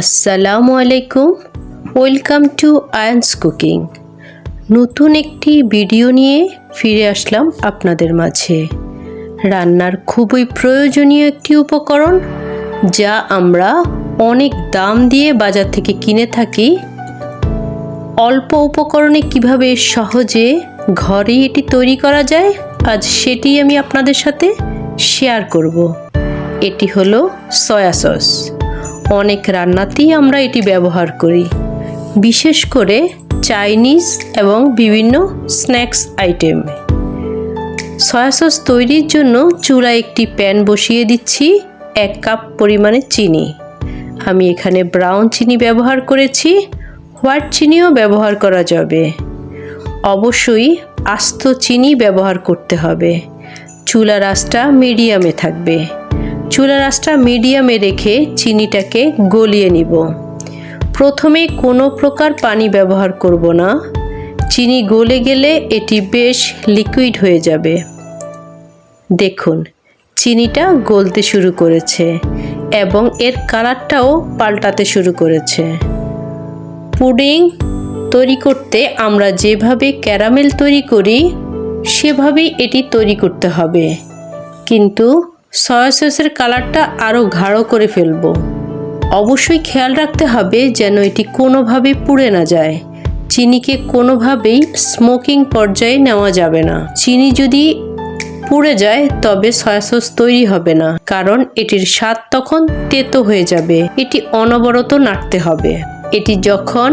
আসসালামু আলাইকুম। Welcome to Ayan's cooking. নতুন একটি ভিডিও নিয়ে ফিরে আসলাম আপনাদের মাঝে। রান্নার খুবই প্রয়োজনীয় একটি উপকরণ যা আমরা অনেক দাম দিয়ে বাজার থেকে কিনে থাকি। অল্প উপকরণে কীভাবে সহজে ঘরেই এটি তৈরি করা যায়, আজ সেটি আমি আপনাদের সাথে শেয়ার করব। এটি হলো সয়া সস। অনেক রান্নাতেই আমরা এটি ব্যবহার করি। বিশেষ করে চাইনিজ এবং বিভিন্ন স্ন্যাক্স আইটেম। সয়া সস তৈরির জন্য চূড়ায় একটি প্যান বসিয়ে দিচ্ছি এক কাপ পরিমাণে চিনি। আমি এখানে ব্রাউন চিনি ব্যবহার করেছি, হোয়াইট চিনিও ব্যবহার করা যাবে। অবশ্যই আস্ত চিনি ব্যবহার করতে হবে। চুলার আঁচটা মিডিয়ামে থাকবে। চুলার আঁচটা মিডিয়ামে রেখে চিনিটাকে গলিয়ে নিব। প্রথমে কোনো প্রকার পানি ব্যবহার করব না। চিনি গলে গেলে এটি বেশ লিকুইড হয়ে যাবে। দেখুন, চিনিটা গলতে শুরু করেছে এবং এর কালারটাও পাল্টাতে শুরু করেছে। পুডিং তৈরি করতে আমরা যেভাবে ক্যারামেল তৈরি করি, সেভাবেই এটি তৈরি করতে হবে। কিন্তু সয়া সসের কালারটা আরও গাঢ় করে ফেলব। অবশ্যই খেয়াল রাখতে হবে যেন এটি কোনোভাবেই পুড়ে না যায়। চিনিকে কোনোভাবেই স্মোকিং পর্যায়ে নেওয়া যাবে না। চিনি যদি পুড়ে যায়, তবে সয়া সস তৈরি হবে না, কারণ এটির স্বাদ তখন তেতো হয়ে যাবে। এটি অনবরত নাড়তে হবে। এটি যখন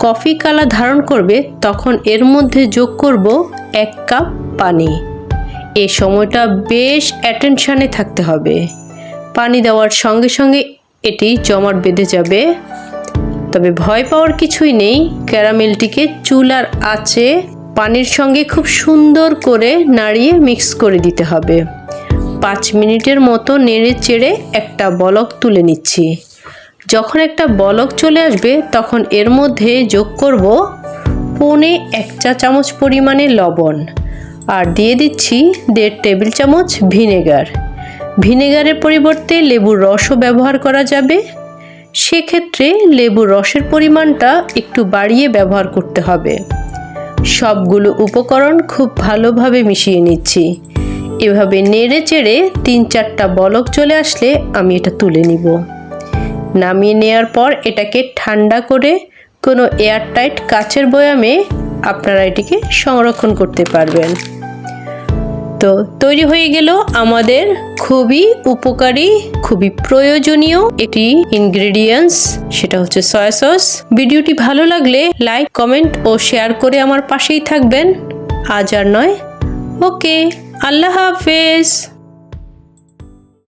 কফি কালার ধারণ করবে, তখন এর মধ্যে যোগ করব এক কাপ পানি। এ সময়টা বেশ অ্যাটেনশানে থাকতে হবে। পানি দেওয়ার সঙ্গে সঙ্গে এটি জমাট বেঁধে যাবে। তবে ভয় পাওয়ার কিছুই নেই। ক্যারামেলটিকে চুলার আঁচে পানির সঙ্গে খুব সুন্দর করে নাড়িয়ে মিক্স করে দিতে হবে। পাঁচ মিনিটের মতো নেড়ে চেড়ে একটা বলক তুলে নিচ্ছি। যখন একটা বলক চলে আসবে, তখন এর মধ্যে যোগ করব পৌনে এক চা চামচ পরিমাণে লবণ। আর দিয়ে দিচ্ছি দেড় টেবিল চামচ ভিনেগার। ভিনেগারের পরিবর্তে লেবুর রসও ব্যবহার করা যাবে। সেক্ষেত্রে লেবুর রসের পরিমাণটা একটু বাড়িয়ে ব্যবহার করতে হবে। সবগুলো উপকরণ খুব ভালোভাবে মিশিয়ে নিচ্ছি। এভাবে নেড়ে চেড়ে তিন চারটা বলক চলে আসলে আমি এটা তুলে নিব। নামিয়ে নেওয়ার পর এটাকে ঠান্ডা করে কোনো এয়ারটাইট কাচের বয়ামে আপনারা এটিকে সংরক্ষণ করতে পারবেন। তো তৈরি হয়ে গেল আমাদের খুবই উপকারী, খুবই প্রয়োজনীয় এটি ইনগ্রেডিয়েন্টস সেটা হচ্ছে সয়া সস ভিডিওটি ভালো লাগলে লাইক কমেন্ট ও শেয়ার করে আমার পাশেই থাকবেন। আজ আর নয়। ওকে আল্লাহ হাফেজ।